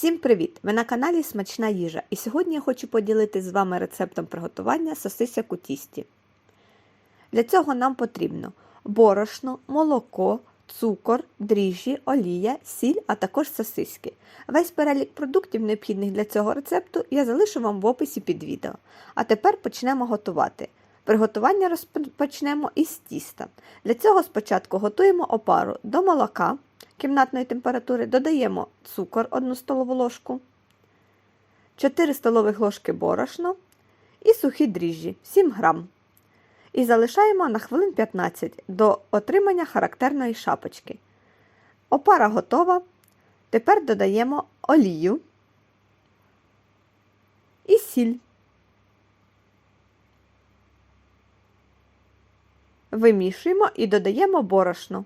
Всім привіт! Ви на каналі Смачна їжа і сьогодні я хочу поділитися з вами рецептом приготування сосисок у тісті. Для цього нам потрібно борошно, молоко, цукор, дріжджі, олія, сіль, а також сосиски. Весь перелік продуктів, необхідних для цього рецепту, я залишу вам в описі під відео. А тепер почнемо готувати. Приготування розпочнемо із тіста. Для цього спочатку готуємо опару до молока кімнатної температури, додаємо цукор 1 столову ложку, 4 столових ложки борошно і сухі дріжджі 7 грам. І залишаємо на хвилин 15 до отримання характерної шапочки. Опара готова. Тепер додаємо олію і сіль. Вимішуємо і додаємо борошно.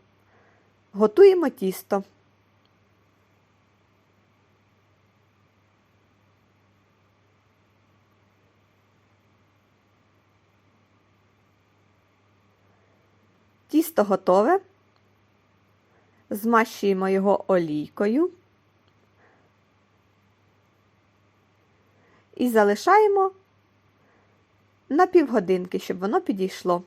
Готуємо тісто. Тісто готове. Змащуємо його олійкою і залишаємо на півгодинки, щоб воно підійшло.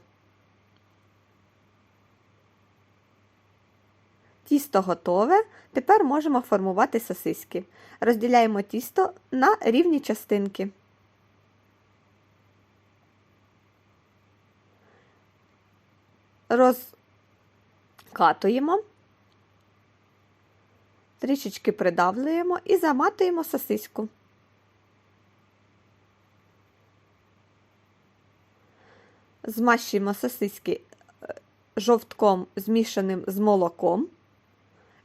Тісто готове, тепер можемо формувати сосиски. Розділяємо тісто на рівні частинки. Розкатуємо, трішечки придавлюємо і заматуємо сосиску. Змащуємо сосиски е, жовтком, змішаним з молоком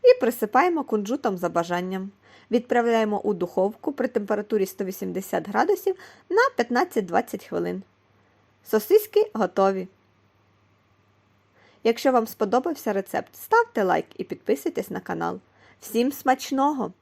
і присипаємо кунжутом за бажанням. Відправляємо у духовку при температурі 180 градусів на 15-20 хвилин. Сосиски готові. Якщо вам сподобався рецепт, ставте лайк і підписуйтесь на канал. Всім смачного!